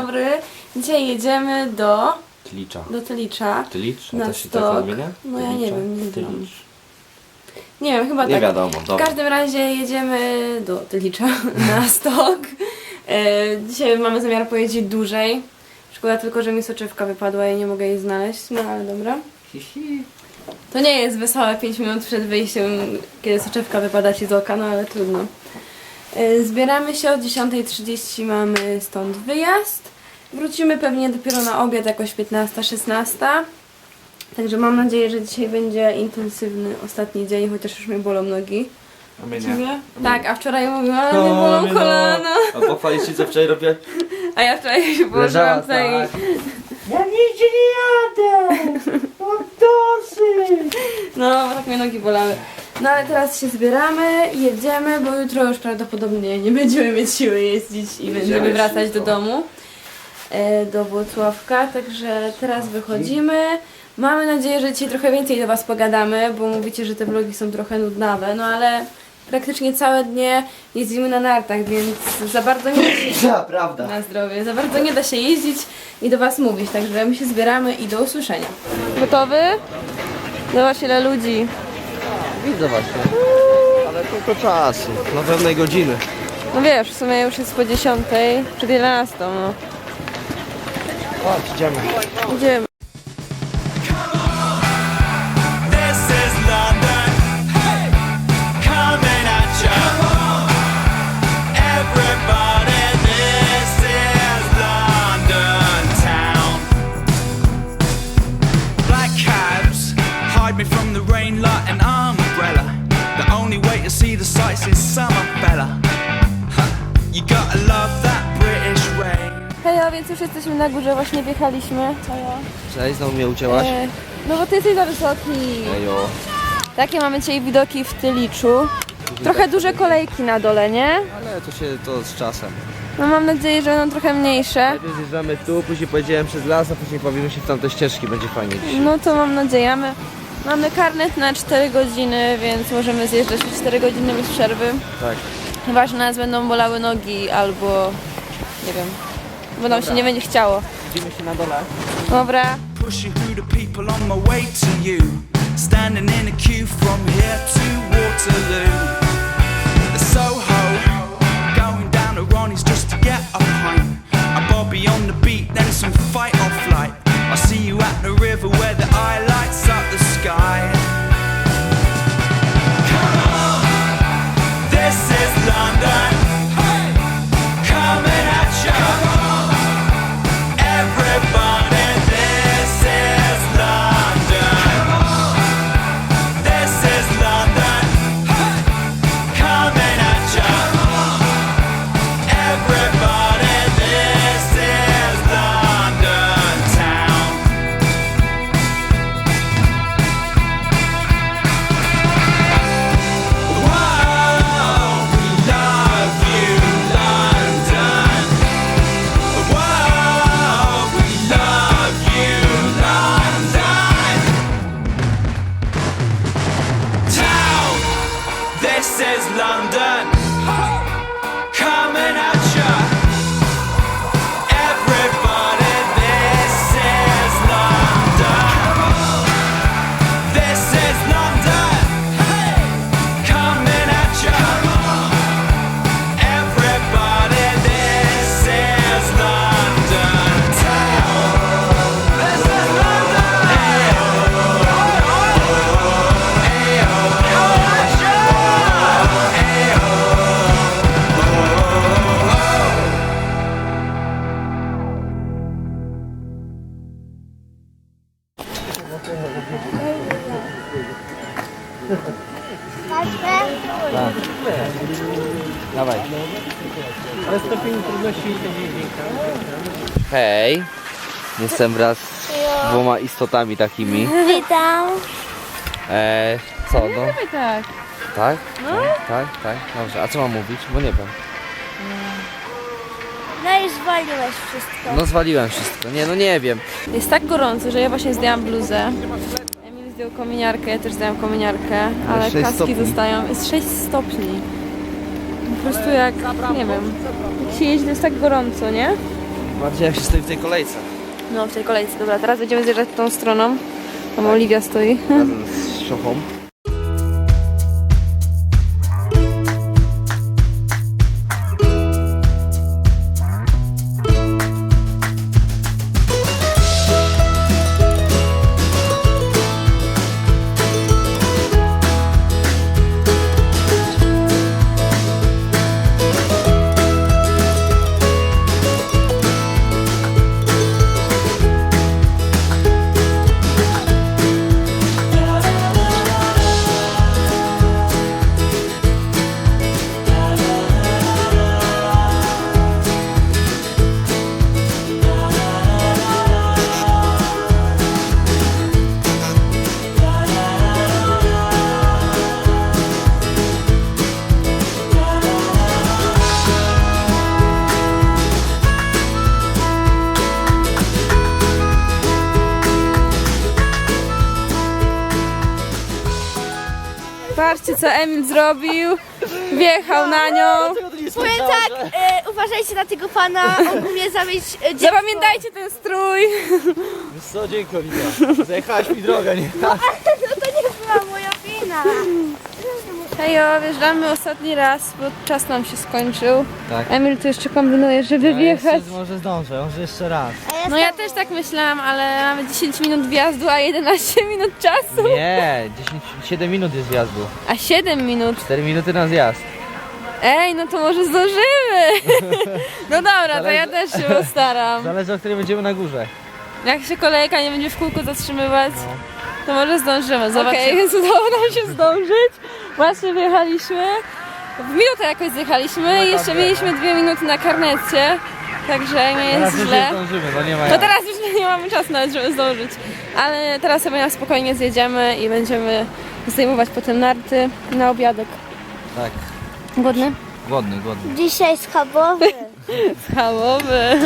dobry. Dzisiaj jedziemy do, Tlicza. do Telicza. Tlicz? Na to się tak stok. odmienia? No ja nie wiem, nie znam. Tylicz. Nie wiem, chyba Nie tak. wiadomo, W dobra. każdym razie jedziemy do Telicza na stok. E, dzisiaj mamy zamiar pojeździć dłużej. Szkoda tylko, że mi soczewka wypadła i nie mogę jej znaleźć, no ale dobra. To nie jest wesołe 5 minut przed wyjściem, kiedy soczewka wypada ci z oka, no ale trudno. E, Zbieramy się o 10.30, mamy stąd wyjazd. Wrócimy pewnie dopiero na obiad, jakoś 15-16. Także mam nadzieję, że dzisiaj będzie intensywny ostatni dzień, chociaż już mnie bolą nogi. A mnie Ciebie? Tak, a wczoraj mówiłam, ale mnie bolą mnie kolana. A pochwalić ci co wczoraj robię? A ja wczoraj się położyłam tutaj i... Ja nigdzie nie jadę! Mam dosyć! No, tak mnie nogi bolały. No ale teraz się zbieramy, jedziemy, bo jutro już prawdopodobnie nie będziemy mieć siły jeździć i będziemy wracać do szybko. domu. e, Do Włocławka, także teraz wychodzimy. Mamy nadzieję, że dzisiaj trochę więcej do Was pogadamy, bo mówicie, że te vlogi są trochę nudnawe, no ale praktycznie całe dnie jeździmy na nartach, więc za bardzo nie da się prawda. na zdrowie. Za bardzo nie da się jeździć i do Was mówić, także my się zbieramy i do usłyszenia. Gotowy? Zobacz ile ludzi. Widzę właśnie. Ale tylko czasu. Na pewnej godziny. No wiesz, w sumie już jest po 10, przed 11, no. Chodź, idziemy. Idziemy. Więc już jesteśmy na górze, właśnie wjechaliśmy. Hejo. Cześć, znowu mnie ucięłaś? E, no bo ty jesteś za wysoki. Ejo. Takie mamy dzisiaj widoki w Tyliczu. Trochę duże kolejki na dole, nie? Ale to się to z czasem. No mam nadzieję, że będą trochę mniejsze. Najpierw zjeżdżamy tu, później pojedziemy przez las, a później pobijemy się w tamte ścieżki, będzie fajnie dzisiaj. No to mam nadzieję. Mamy, mamy karnet na 4 godziny, więc możemy zjeżdżać w 4 godziny bez przerwy. Tak. Chyba, że nas będą bolały nogi albo nie wiem. Bo nam się nie będzie chciało. Widzimy się na dole. Dobra. pushing through the people on my way to you. Standing in a queue from here to Dawaj. Hej. Jestem wraz z dwoma istotami takimi. Witam. Eee, co no? Tak. Tak? Tak, tak. Dobrze. A co mam mówić? Bo nie wiem. No i zwaliłeś wszystko. No zwaliłem wszystko. Nie, no nie wiem. Jest tak gorąco, że ja właśnie zdjęłam bluzę. Zdjął kominiarkę, ja też zdjęłam kominiarkę, ale sześć kaski stopni. zostają. Jest 6 stopni. Po prostu jak, nie wiem, jak się jeździ, to jest tak gorąco, nie? Bardziej jak się stoi w tej kolejce. No, w tej kolejce. Dobra, teraz będziemy zjeżdżać tą stroną. Tam Oliwia stoi. Razem z szofą. Patrzcie, co Emil zrobił. Wjechał na nią. Powiem tak, e, uważajcie na tego pana, on umie zawieźć e, dziecko. Zapamiętajcie ten strój. Wiesz co, dzięki Oliwia. Zajechałaś mi drogę, nie? No to nie była moja wina. Hejo, wjeżdżamy ostatni raz, bo czas nam się skończył. Tak. Emil tu jeszcze kombinuje, żeby wjechać. może zdążę, może jeszcze raz. No ja też tak myślałam, ale mamy 10 minut wjazdu, a 11 minut czasu. Nie, 10, 7 minut jest wjazdu. A 7 minut. 4 minuty na zjazd. Ej, no to może zdążymy. No dobra, to ja też się postaram. Zależy o której będziemy na górze. Jak się kolejka nie będzie w kółku zatrzymywać, to może zdążymy. Zobaczymy. Okej, więc udało nam się zdążyć. Właśnie wyjechaliśmy. W minutę jakoś zjechaliśmy i jeszcze mieliśmy dwie minuty na karnecie. Także nie jest źle. zdążymy, no nie ma No jak. teraz już nie mamy czasu nawet, żeby zdążyć. Ale teraz sobie na spokojnie zjedziemy i będziemy zdejmować potem narty na obiadek. Tak, Głodny? głodny, głodny. Dzisiaj schabowy. Schałowy.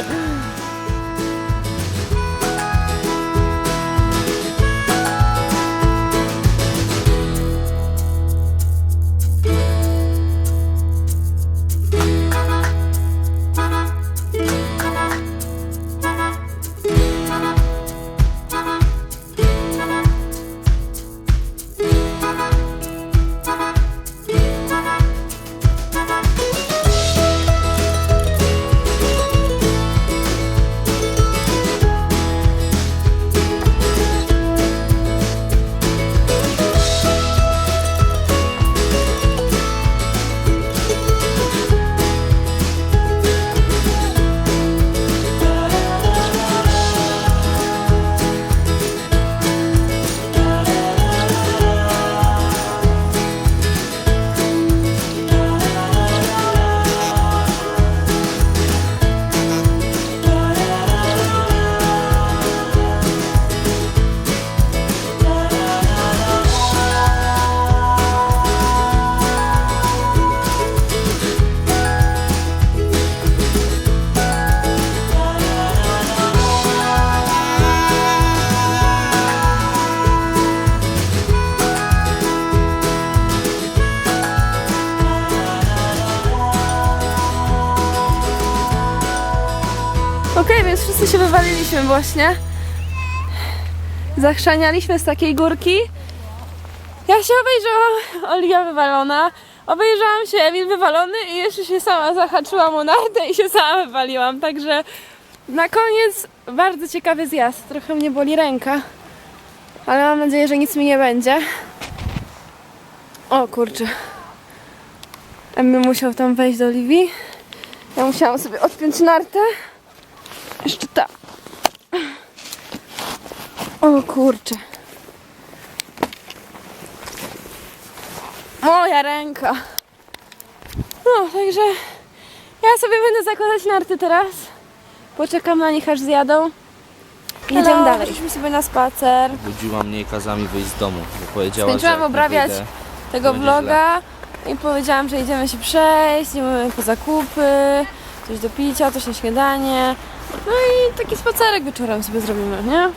Wywaliliśmy właśnie. Zachrzanialiśmy z takiej górki. Ja się obejrzałam, Oliwia wywalona. Obejrzałam się, Emil wywalony i jeszcze się sama zahaczyłam o nartę i się sama wywaliłam. Także na koniec bardzo ciekawy zjazd. Trochę mnie boli ręka, ale mam nadzieję, że nic mi nie będzie. O kurczę. Emil musiał tam wejść do Oliwii. Ja musiałam sobie odpiąć nartę. Jeszcze ta. O kurczę. Moja ręka. No, także ja sobie będę zakładać narty teraz. Poczekam na nich aż zjadą. I Jedziemy dalej. Poszliśmy sobie na spacer. Budziła mnie i kazała mi wyjść z domu, bo powiedziała, Skończyłam że obrabiać wyjdę- tego vloga i powiedziałam, że idziemy się przejść, idziemy po zakupy, coś do picia, coś na śniadanie. No i taki spacerek wieczorem sobie zrobimy, nie?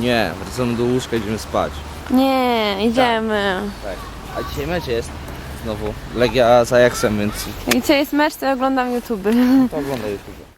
Nie, wracamy do łóżka, idziemy spać. Nie, idziemy. Tak. A dzisiaj mecz jest znowu. Legia z Ajaxem, więc Jak dzisiaj jest mecz, to ja oglądam YouTube. to oglądaj YouTube.